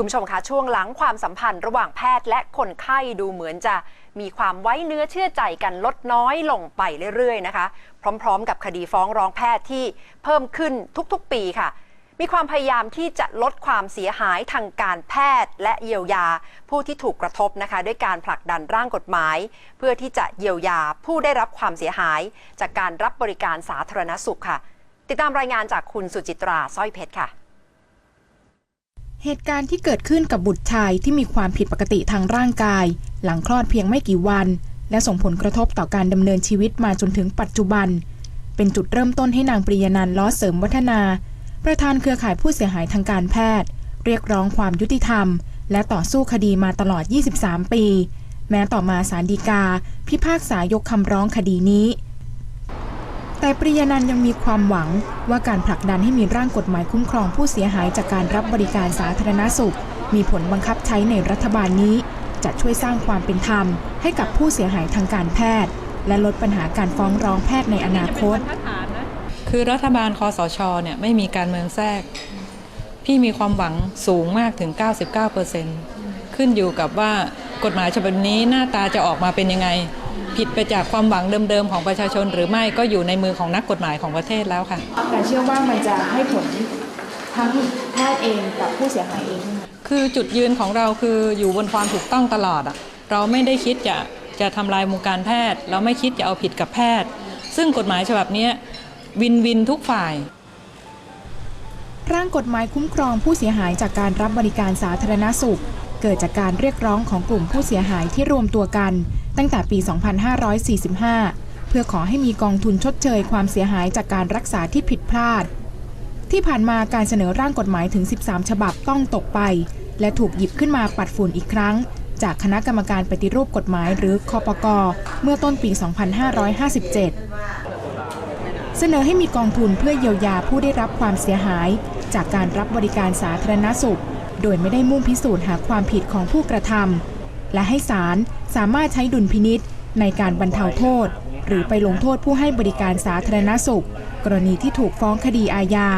คุณผู้ชมคะช่วงหลังความสัมพันธ์ระหว่างแพทย์และคนไข้ดูเหมือนจะมีความไว้เนื้อเชื่อใจกันลดน้อยลงไปเรื่อยๆนะคะ พร้อมๆ กับคดีฟ้องร้องแพทย์ที่เพิ่มขึ้นทุกๆ ปีค่ะ มีความพยายามที่จะลดความเสียหายทางการแพทย์และเยียวยาผู้ที่ถูกกระทบนะคะ ด้วยการผลักดันร่างกฎหมาย เพื่อที่จะเยียวยาผู้ได้รับความเสียหาย จากการรับบริการสาธารณสุขค่ะ ติดตามรายงานจากคุณสุจิตราสร้อยเพชรค่ะ เหตุการณ์ที่เกิดขึ้นกับบุตรชายที่มีความผิดปกติทางร่างกาย หลังคลอดเพียงไม่กี่วัน และส่งผลกระทบต่อการดำเนินชีวิตมาจนถึงปัจจุบัน เป็นจุดเริ่มต้นให้นางปริยานันล้อเสริมวัฒนา ประธานเครือข่ายผู้เสียหายทางการแพทย์ เรียกร้องความยุติธรรม และต่อสู้คดีมาตลอด 23 ปี แม้ต่อมาศาลฎีกา พิพากษายกคำร้องคดีนี้ แต่ปริยานันท์ยังมีความหวังว่าการผลักดันให้มีร่างกฎหมายคุ้มครองผู้เสียหายจากการรับบริการสาธารณสุข มีผลบังคับใช้ในรัฐบาลนี้ จะช่วยสร้างความเป็นธรรม ให้กับผู้เสียหายทางการแพทย์ และลดปัญหาการฟ้องร้องแพทย์ในอนาคต คือรัฐบาลคอสชเนี่ยไม่มีการเมืองแทรก พี่มีความหวังสูงมากถึง 99%ขึ้นอยู่กับว่ากฎหมายฉบับนี้หน้าตาจะออกมาเป็นยังไง ผิดไปจากความหวังเดิมๆของประชาชน หรือไม่ก็อยู่ในมือของนักกฎหมายของประเทศแล้วค่ะแต่เชื่อว่ามันจะให้ผลทั้งแพทย์เองกับผู้เสียหายเอง คือจุดยืนของเราคืออยู่บนความถูกต้องตลอดอะเราไม่ได้คิดจะจะทำลายวงการแพทย์ เราไม่คิดจะเอาผิดกับแพทย์ ซึ่งกฎหมายฉบับเนี้ยวินวินทุกฝ่าย ร่างกฎหมายคุ้มครองผู้เสียหายจากการรับบริการสาธารณสุข เกิดจากการเรียกร้องของกลุ่มผู้เสียหายที่รวมตัวกัน ตั้งแต่ปี 2545 เพื่อขอให้มีกองทุนชดเชยความเสียหายจากการรักษาที่ผิดพลาด ที่ผ่านมาการเสนอร่างกฎหมายถึง 13 ฉบับต้องตกไป และถูกหยิบขึ้นมาปัดฝุ่นอีกครั้ง จากคณะกรรมการปฏิรูปกฎหมายหรือคอปกเมื่อต้นปี 2557เสนอให้มีกองทุนเพื่อเยียวยาผู้ได้รับความเสียหาย จากการรับบริการสาธารณสุข โดยไม่ได้มุ่งพิสูจน์หาความผิดของผู้กระทำ และให้ศาลสามารถใช้ดุลพินิษในการบรรเทาโทษ หรือไปลงโทษผู้ให้บริการสาธารณสุข กรณีที่ถูกฟ้องคดีอาญา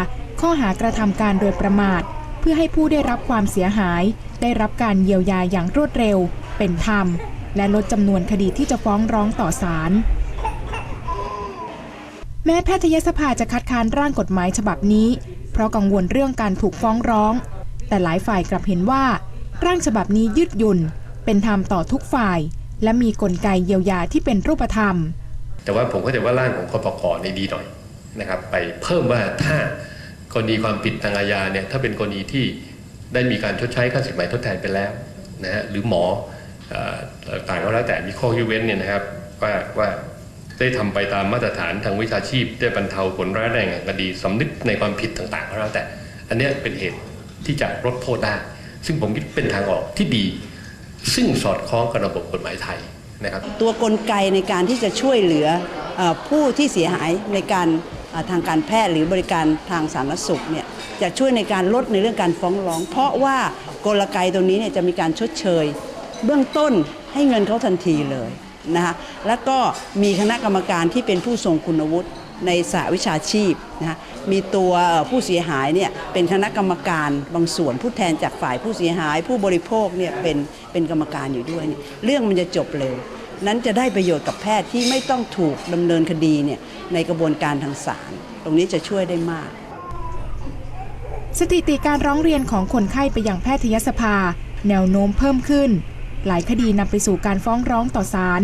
ข้อหากระทำการโดยประมาท เพื่อให้ผู้ได้รับความเสียหาย ได้รับการเยียวยาอย่างรวดเร็ว เป็นธรรม และลดจำนวนคดีที่จะฟ้องร้องต่อศาลแม้แพทยสภาจะคัดค้านร่างกฎหมายฉบับนี้ เพราะกังวลเรื่องการถูกฟ้องร้อง แต่หลายฝ่ายกลับเห็นว่า ร่างฉบับนี้ยืดหยุ่น เป็นธรรมต่อทุกฝ่าย และมีกลไกเยียวยาที่เป็นรูปธรรม แต่ว่าผมเข้าใจว่าร่างของคอปกในดีหน่อยนะครับไปเพิ่มว่าถ้ากรณีความผิดทางอาญาเนี่ยถ้าเป็นกรณีที่ได้มีการชดใช้ค่าสินไหมทดแทนไปแล้วนะฮะหรือหมออต่างก็แล้วแต่มีข้อยกเว้นเนี่ยนะครับว่าว่าได้ทำไปตามมาตรฐานทางวิชาชีพ ได้บรรเทาผลร้ายแรงแห่งคดีสำนึกในความผิดต่างๆก็แล้วแต่ อันนี้เป็นเหตุที่จะลดโทษได้ ซึ่งผมคิดเป็นทางออกที่ดี ซึ่งสอดคล้องกับระบบกฎหมายไทยนะครับตัวกลไกในการที่จะช่วยเหลืออผู้ที่เสียหายในการทางการแพทย์หรือบริการทางสาธารณสุขเนี่ยจะช่วยในการลดในเรื่องการฟ้องร้อง เพราะว่ากลไกตรงนี้เนี่ยจะมีการชดเชย เบื้องต้นให้เงินเขาทันทีเลยนะคะแล้วก็มีคณะกรรมการที่เป็นผู้ทรงคุณวุฒิ ในสาวิชาชีพนะคะมีตัวผู้เสียหายเนี่ยเป็นคณะกรรมการบางส่วนผู้แทนจากฝ่ายผู้เสียหาย ผู้บริโภคเนี่ยเป็นเป็นกรรมการอยู่ด้วยเนี่ยเรื่องมันจะจบเร็วนั้นจะได้ประโยชน์กับแพทย์ที่ไม่ต้องถูกดำเนินคดีเนี่ยในกระบวนการทางศาลตรงนี้จะช่วยได้มาก สถิติการร้องเรียนของคนไข้ไปยังแพทยสภา แนวโน้มเพิ่มขึ้น หลายคดีนำไปสู่การฟ้องร้องต่อศาล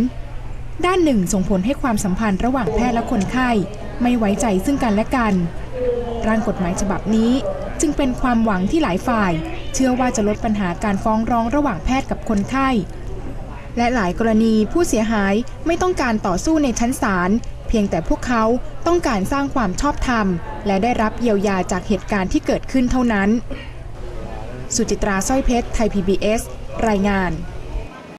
ด้านหนึ่งส่งผลให้ความสัมพันธ์ระหว่างแพทย์และคนไข้ ไม่ไว้ใจซึ่งกันและกัน ร่างกฎหมายฉบับนี้จึงเป็นความหวังที่หลายฝ่าย เชื่อว่าจะลดปัญหาการฟ้องร้องระหว่างแพทย์กับคนไข้ และหลายกรณีผู้เสียหายไม่ต้องการต่อสู้ในชั้นศาลเพียงแต่พวกเขาต้องการสร้างความชอบธรรม และได้รับเยียวยาจากเหตุการณ์ที่เกิดขึ้นเท่านั้น สุจิตราสร้อยเพชร ไทย PBS รายงาน